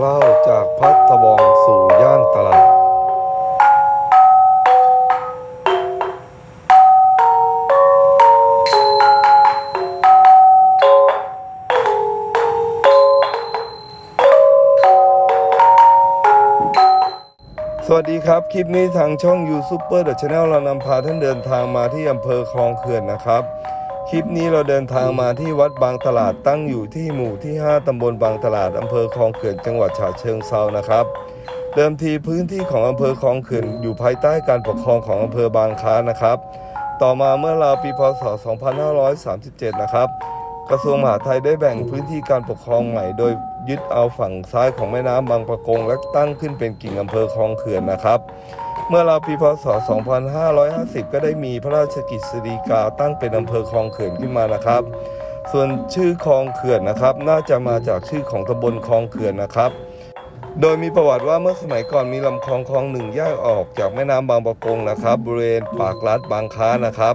เล่าจากพัทบองสู่ย่านตลาด สวัสดีครับ คลิปนี้ทางช่องยูซูเปอร์เดอะชาแนลเรานำพาท่านเดินทางมาที่อำเภอคลองเขื่อนนะครับ คลิปนี้เราเดินทางมาที่วัดบางตลาดตั้งอยู่ที่หมู่ที่ 5 ตำบลบางตลาด อำเภอคลองเขื่อนจังหวัดฉะเชิงเซานะครับ เดิมทีพื้นที่ของอำเภอคลองเขื่อนอยู่ภายใต้การปกครองของอำเภอบางค้านะครับ ต่อมาเมื่อราวปีพศ 2537 นะครับ กระทรวงมหาดไทยได้แบ่งพื้นที่การปกครองใหม่ โดยยึดเอาฝั่งซ้ายของแม่น้ำบางปะกง และตั้งขึ้นเป็นกิ่งอำเภอคลองเขื่อนนะครับ เมื่อราวปีพศ 2550 ก็ได้มีพระราชกิจสีกาตั้งเป็นอำเภอคลองเขื่อนขึ้นมานะครับ ส่วนชื่อคลองเขื่อนนะครับ น่าจะมาจากชื่อของตำบลคลองเขื่อนนะครับ โดยมีประวัติว่าเมื่อสมัยก่อนมีลำคลองคลองหนึ่งแยกออกจากแม่น้ำบางปะกงนะครับบริเวณปากลัดบางค้านะครับ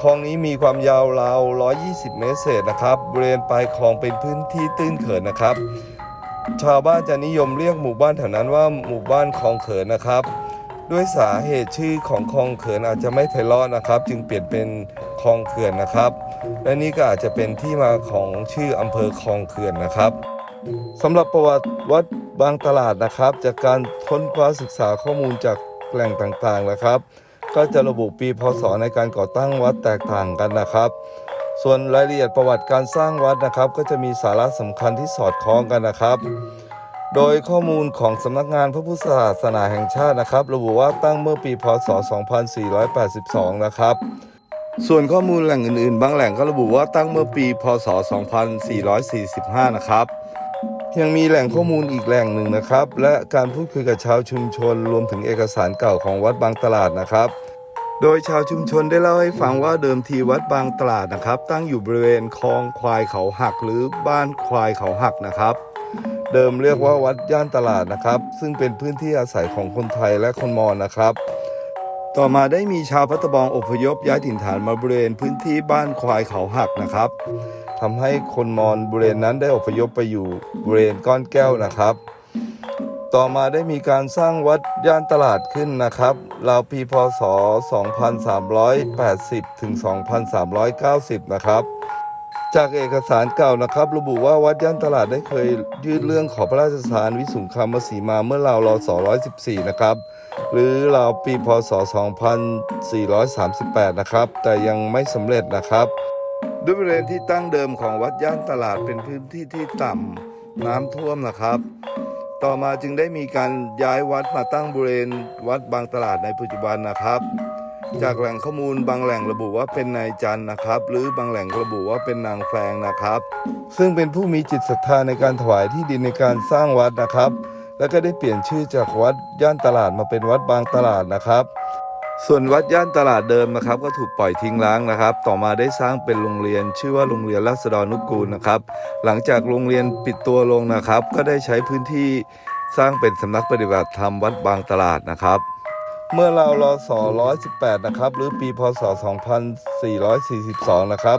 คลองนี้มีความยาวราว 120 เมตรเศษนะครับบริเวณปลายคลองเป็นพื้นที่ตื้นเขินนะครับ ชาวบ้านจะนิยมเรียกหมู่บ้านแถวนั้นว่าหมู่บ้านคลองเขินนะครับ ด้วยสาเหตุชื่อของคลองเขินอาจจะไม่ไพเราะนะครับ จึงเปลี่ยนเป็นคลองเขื่อนนะครับ และนี่ก็อาจจะเป็นที่มาของชื่ออำเภอคลองเขื่อนนะครับสำหรับประวัติวัดบางตลาดนะครับ จากการค้นคว้าศึกษาข้อมูลจากแหล่งต่างๆนะครับ ก็จะระบุปีพศในการก่อตั้งวัดแตกต่างกันนะครับ ส่วนรายละเอียดประวัติการสร้างวัดนะครับ ก็จะมีสาระสำคัญที่สอดคล้องกันนะครับ โดยข้อมูลของสำนักงานพระพุทธศาสนาแห่งชาตินะครับ ระบุว่าตั้งเมื่อปีพศ 2482 นะครับ ส่วนข้อมูลแหล่งอื่นๆ บางแหล่งก็ระบุว่าตั้งเมื่อปี พศ 2445 นะครับยังมีแหล่งข้อมูลอีกแหล่งหนึ่งนะครับ และการพูดคุยกับชาวชุมชน รวมถึงเอกสารเก่าของวัดบางตลาดนะครับ โดยชาวชุมชนได้เล่าให้ฟังว่าเดิมทีวัดบางตลาดนะครับ ตั้งอยู่บริเวณคลองควายเขาหักหรือบ้านควายเขาหักนะครับ เดิมเรียกว่าวัดย่านตลาดนะครับ ซึ่งเป็นพื้นที่อาศัยของคนไทยและคนมอญนะครับ ต่อมาได้มีชาวพัตบองอพยพย้ายถิ่นฐานมาบริเวณพื้นที่บ้านควายเขาหักนะครับทำให้คนมอญบริเวณนั้นได้อพยพไปอยู่บริเวณก้อนแก้วนะครับ ต่อมาได้มีการสร้างวัดย่านตลาดขึ้นนะครับราวปีพศ 2380 ถึง 2390 นะครับ จากเอกสารเก่านะครับ ระบุว่าวัดย่านตลาดได้เคยยื่นเรื่องขอพระราชทานวิสุงคามสีมาเมื่อราวรศ114 นะครับ หรือราวปีพศ 2438 นะครับ แต่ยังไม่สำเร็จนะครับ ด้วยบริเวณที่ตั้งเดิมของวัดย่านตลาดเป็นพื้นที่ที่ต่ำน้ำท่วมนะครับ ต่อมาจึงได้มีการย้ายวัดมาตั้งบริเวณวัดบางตลาดในปัจจุบันนะครับ จากแหล่งข้อมูลบางแหล่งระบุว่าเป็นนายจันนะครับ หรือบางแหล่งระบุว่าเป็นนางแฟงนะครับ ซึ่งเป็นผู้มีจิตศรัทธาในการถวายที่ดินในการสร้างวัดนะครับ แล้วก็ได้เปลี่ยนชื่อจากวัดย่านตลาดมาเป็นวัดบางตลาดนะครับ ส่วนวัดย่านตลาดเดิมนะครับ ก็ถูกปล่อยทิ้งร้างนะครับ ต่อมาได้สร้างเป็นโรงเรียน ชื่อว่าโรงเรียนราษฎรนุกูลนะครับ หลังจากโรงเรียนปิดตัวลงนะครับ ก็ได้ใช้พื้นที่สร้างเป็นสำนักปฏิบัติธรรมวัดบางตลาดนะครับ เมื่อเรารศ118 นะครับ หรือปีพศ 2442 นะครับ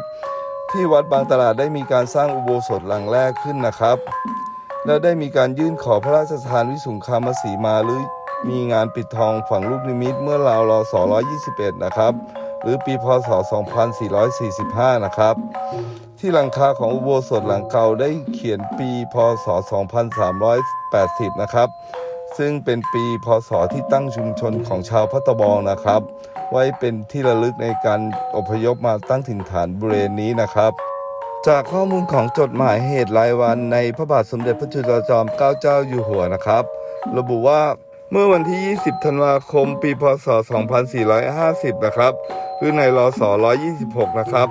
ที่วัดบางตลาดได้มีการสร้างอุโบสถหลังแรกขึ้นนะครับ และได้มีการยื่นขอพระราชทานวิสุงคามสีมาหรือมีงานปิดทองฝังลูกนิมิต เมื่อราวรศ121 นะครับ หรือปีพศ 2445 นะครับ ที่หลังคาของอุโบสถหลังเก่าได้เขียนปีพศ 2380 นะครับ ซึ่งเป็นปีพศที่ตั้งชุมชนของชาวพัตบองนะครับ ไว้เป็นที่ระลึกในการอพยพมาตั้งถิ่นฐานบริเวณนี้นะครับ จากข้อมูลของจดหมายเหตุรายวันในพระบาทสมเด็จพระจุลจอมเกล้าเจ้าอยู่หัวนะครับ ระบุว่าเมื่อวันที่ 20 ธันวาคม ปี พศ 2450 นะครับ คือในรศ126 นะครับ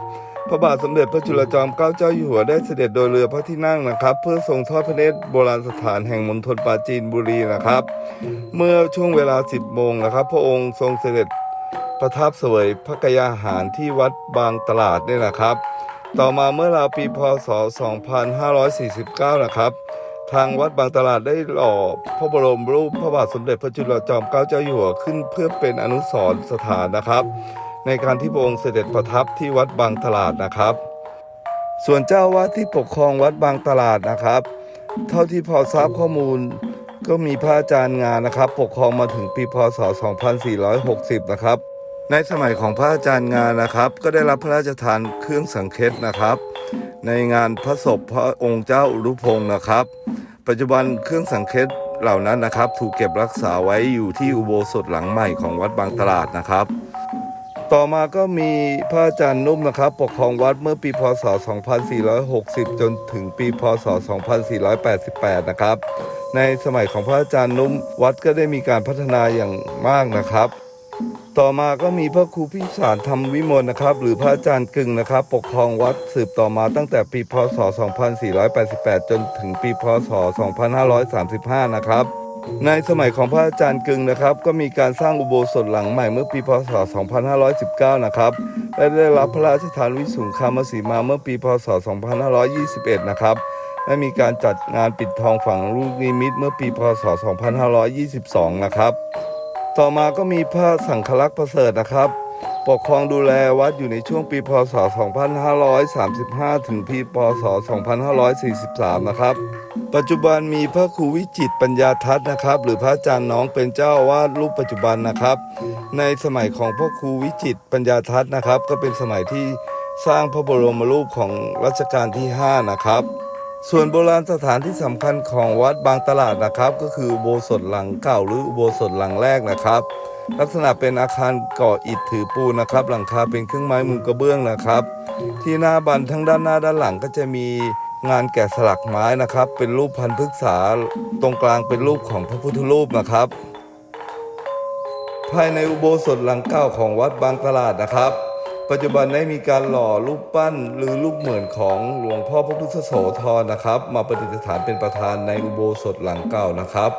พระบาทสมเด็จพระจุลจอมเกล้าเจ้าอยู่หัวได้เสด็จโดยเรือพระที่นั่งนะครับ เพื่อทรงทอดพระเนตรโบราณสถานแห่งมณฑลปราจีนบุรีนะครับ เมื่อช่วงเวลา 10โมงนะครับ พระองค์ทรงเสด็จประทับเสวยพระกยาหารที่วัดบางตลาดนี่นะครับ ต่อมาเมื่อราวปีพศ 2549 นะครับ ทางวัดบางตลาดได้หล่อพระบรมรูปพระบาทสมเด็จพระจุลจอมเกล้าเจ้าอยู่หัวขึ้นเพื่อเป็นอนุสรณ์สถานนะครับ ในการที่พระองค์เสด็จประทับที่วัดบางตลาดนะครับ ส่วนเจ้าวาดที่ปกครองวัดบางตลาดนะครับ เท่าที่พอทราบข้อมูลก็มีพระอาจารย์งานนะครับ ปกครองมาถึงปีพศ 2460 นะครับ ในสมัยของพระอาจารย์งานนะครับ ก็ได้รับพระราชทานเครื่องสังเคตนะครับ ในงานพระศพพระองค์เจ้าอุรุพงศ์นะครับ ปัจจุบันเครื่องสังเคตเหล่านั้นนะครับ ถูกเก็บรักษาไว้อยู่ที่อุโบสถหลังใหม่ของวัดบางตลาดนะครับ ต่อมาก็มีพระอาจารย์นุ่มนะครับ ปกครองวัดเมื่อปีพศ 2460 จนถึงปีพศ 2488 นะครับ ในสมัยของพระอาจารย์นุ่มวัดก็ได้มีการพัฒนาอย่างมากนะครับ ต่อมาก็มีพระครูพิสารธรรมวิมลนะครับ หรือพระอาจารย์กึ่งนะครับ ปกครองวัดสืบต่อมาตั้งแต่ปีพศ 2488 จนถึงปีพศ 2535 นะครับ ในสมัยของพระอาจารย์กึงนะครับ ก็มีการสร้างอุโบสถหลังใหม่เมื่อปีพศ 2519 นะครับและได้รับพระราชทานวิสุงคามสีมาเมื่อปีพศ 2521 นะครับและมีการจัดงานปิดทองฝังลูกนิมิตเมื่อปีพศ 2522 นะครับ ต่อมาก็มีพระสังฆลักษณ์ประเสริฐนะครับ ปกครองดูแลวัดอยู่ในช่วงปีพศ 2535 ถึงปีพศ 2543 นะครับ ปัจจุบันมีพระครูวิจิตปัญญาทัศน์นะครับ หรือพระอาจารย์น้องเป็นเจ้าวาดรูปปัจจุบันนะครับ ในสมัยของพระครูวิจิตปัญญาทัศน์นะครับ ก็เป็นสมัยที่สร้างพระบรมรูปของรัชกาลที่ 5 นะครับ ส่วนโบราณสถานที่สำคัญของวัดบางตลาดนะครับ ก็คืออุโบสถหลังเก่าหรืออุโบสถหลังแรกนะครับ ลักษณะเป็นอาคารก่ออิฐถือปูนนะครับ หลังคาเป็นเครื่องไม้มุงกระเบื้องนะครับ ที่หน้าบันทั้งด้านหน้าด้านหลังก็จะมี งานแกะสลักไม้นะครับ เป็นรูปพันธุ์พฤกษาตรงกลางเป็นรูปของพระพุทธรูปนะครับ ภายในอุโบสถหลังเก่าของวัดบางตลาดนะครับ ปัจจุบันได้มีการหล่อรูปปั้นหรือรูปเหมือนของหลวงพ่อพระพุทธโสธรนะครับ มาประดิษฐานเป็นประธานในอุโบสถหลังเก่านะครับ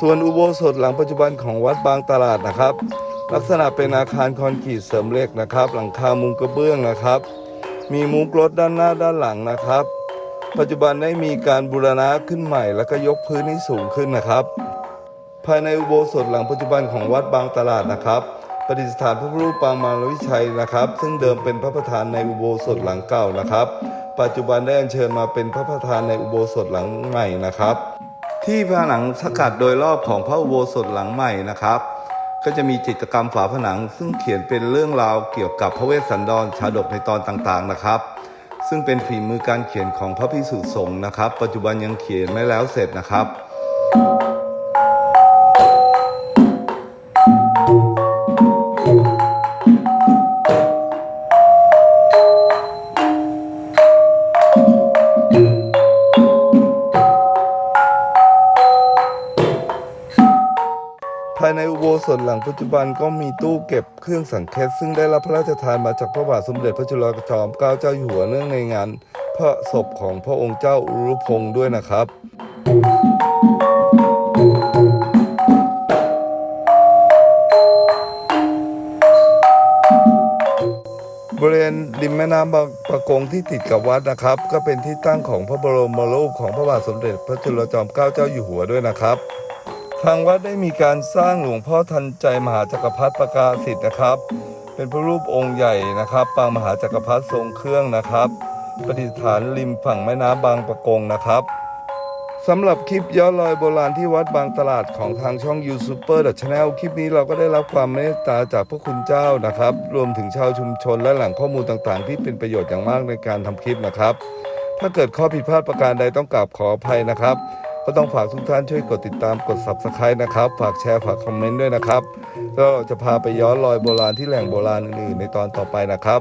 ส่วนอุโบสถหลังปัจจุบันของวัดบางตลาดนะครับ ลักษณะเป็นอาคารคอนกรีตเสริมเหล็กนะครับ หลังคามุงกระเบื้องนะครับ มีมุงรถด้านหน้าด้านหลังนะครับ ปัจจุบันได้มีการบูรณะขึ้นใหม่ แล้วก็ยกพื้นให้สูงขึ้นนะครับ ภายในอุโบสถหลังปัจจุบันของวัดบางตลาดนะครับประดิษฐานพระพุทธรูปปางมารวิชัยนะครับ ซึ่งเดิมเป็นพระประธานในอุโบสถหลังเก่านะครับ ปัจจุบันได้อัญเชิญมาเป็นพระประธานในอุโบสถหลังใหม่นะครับ ที่ผนังสกัดโดยรอบของพระอุโบสถหลังใหม่นะครับ ก็จะมีจิตรกรรมฝาผนัง ซึ่งเขียนเป็นเรื่องราวเกี่ยวกับพระเวสสันดรชาดกในตอนต่างๆนะครับ ซึ่งเป็นฝีมือการเขียนของพระพิสุสงฆ์นะครับ ปัจจุบันยังเขียนไม่แล้วเสร็จนะครับ ภายในอุโบสถหลังปัจจุบันก็มีตู้เก็บเครื่องสังเคตซึ่งได้รับพระราชทานมาจากพระบาทสมเด็จพระจุลจอมเกล้าเจ้าอยู่หัวเนื่องในงาน พระศพของพระองค์เจ้าอุรุพงศ์ด้วยนะครับ บริเวณริมแม่น้ำบางประกงที่ติดกับวัดนะครับ ก็เป็นที่ตั้งของพระบรมรูปของพระบาทสมเด็จพระจุลจอมเกล้าเจ้าอยู่หัวด้วยนะครับ ทางวัดได้มีการสร้างหลวงพ่อทันใจมหาจักรพรรดิประกาศสิทธ์นะครับ เป็นพระรูปองค์ใหญ่นะครับ ปางมหาจักรพรรดิทรงเครื่องนะครับ ประดิษฐานริมฝั่งแม่น้ำบางประกงนะครับสำหรับคลิปย้อนรอยโบราณที่วัดบางตลาดของทางช่อง y o u t u b e r c h a n n e l คลิปนี้เราก็ได้รับความเมตตาจากพระคุณเจ้านะครับ รวมถึงชาวชุมชนและแหล่งข้อมูลต่างๆ ที่เป็นประโยชน์อย่างมากในการทำคลิปนะครับ ถ้าเกิดข้อผิดพลาดประการใดต้องกราบขออภัยนะครับ ก็ต้องฝากทุกท่านช่วยกดติดตามกด subscribe นะครับ ฝากแชร์ฝากคอมเมนต์ด้วยนะครับ ก็จะพาไปย้อนรอยโบราณที่แหล่งโบราณอื่นๆ ในตอนต่อไปนะครับ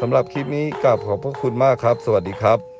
สำหรับคลิปนี้กราบขอบพระคุณมากครับ สวัสดีครับ